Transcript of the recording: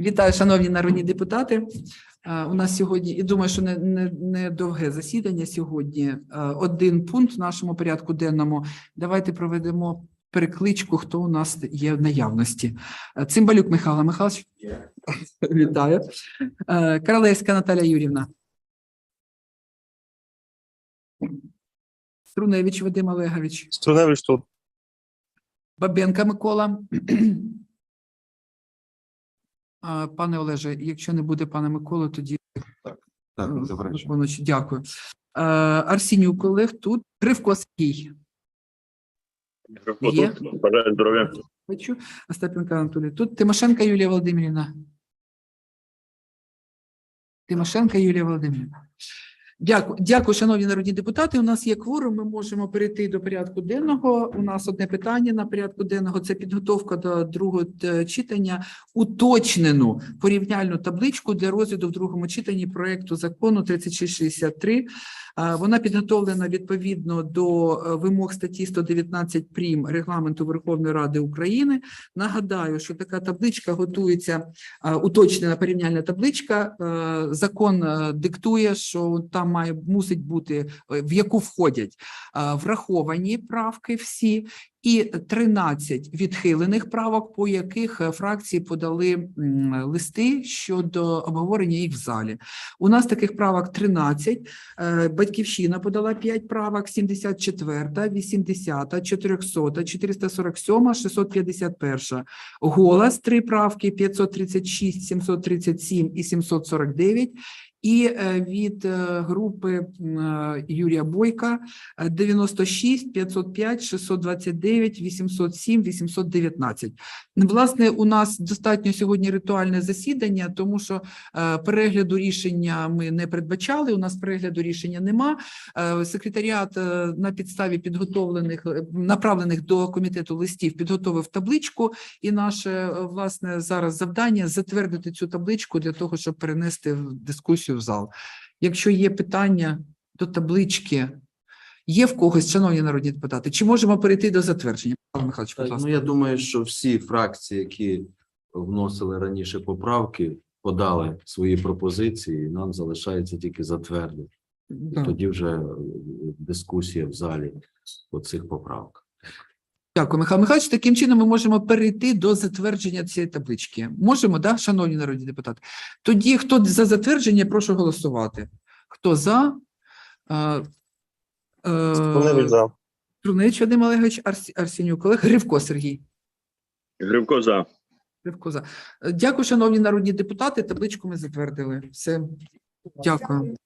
Вітаю, шановні народні депутати. Е, У нас сьогодні, і думаю, що не, не, не довге засідання сьогодні. Е, Один пункт в нашому порядку денному. Давайте проведемо перекличку, хто у нас є в наявності. Е, Цимбалюк Михайло Михайлович. Вітаю. Е, Королевська Наталія Юрівна. Струневич Вадим Олегович. Струневич тут. Бабенка Микола. Пане Олеже, якщо не буде пана Миколи, тоді Так, так заперечую. Дякую. Арсінію колег тут. Кривко Сергій. Є. Бажаю здоров'я. Бачу. Остапенко Анатолій. Тут Тимошенка Юлія Володимирівна. Тимошенка Юлія Володимирівна. Дякую, дякую, шановні народні депутати. У нас є кворум. Ми можемо перейти до порядку денного. У нас одне питання на порядку денного це підготовка до другого е, читання, уточнену порівняльну табличку для розгляду в другому читанні проекту закону 3663. Е, Вона підготовлена відповідно до е, вимог статті 119 прим. регламенту Верховної Ради України. Нагадаю, що така табличка готується уточнена порівняльна табличка. Закон диктує, що там має мусить бути е, в яку входять враховані правки всі. І 13 відхилених правок, по яких е, фракції подали листи щодо обговорення їх в залі. У нас таких правок 13. Е, Батьківщина подала 5 правок: 74, 80, 400, 447, 651. Голос 3 правки: 536, 737 і 749. І е, від групи Юрія Бойка е, 96, 505, 629, 807, 819. Власне, у нас достатньо сьогодні ритуальне засідання, тому що е, перегляду рішення ми не передбачали. У нас перегляду рішення нема. Е, Секретаріат е, на підставі підготовлених направлених до комітету листів підготовив табличку, і наше власне зараз завдання затвердити цю табличку для того, щоб перенести дискусію в зал. Якщо є питання до таблички, є в когось, шановні народні депутати, чи можемо перейти до затвердження? Павло Михайлович, будь ласка. ну я думаю, що всі фракції, які вносили раніше поправки, подали свої пропозиції. Нам залишається тільки затвердити. І Да. тоді вже е, дискусія в залі по цих поправках. Дякую, Михайло Михайлович. Таким чином ми можемо перейти до затвердження цієї таблички. Можемо, да, шановні народні депутати? Тоді, хто за затвердження, прошу голосувати. Хто за? Е, Струневич за. Вадим Олегович, Арс, Арсенюк Олег, Гривко Сергій. Гривко за. Гривко за. Е, Дякую, шановні народні депутати. Табличку ми затвердили. Все. Дякую.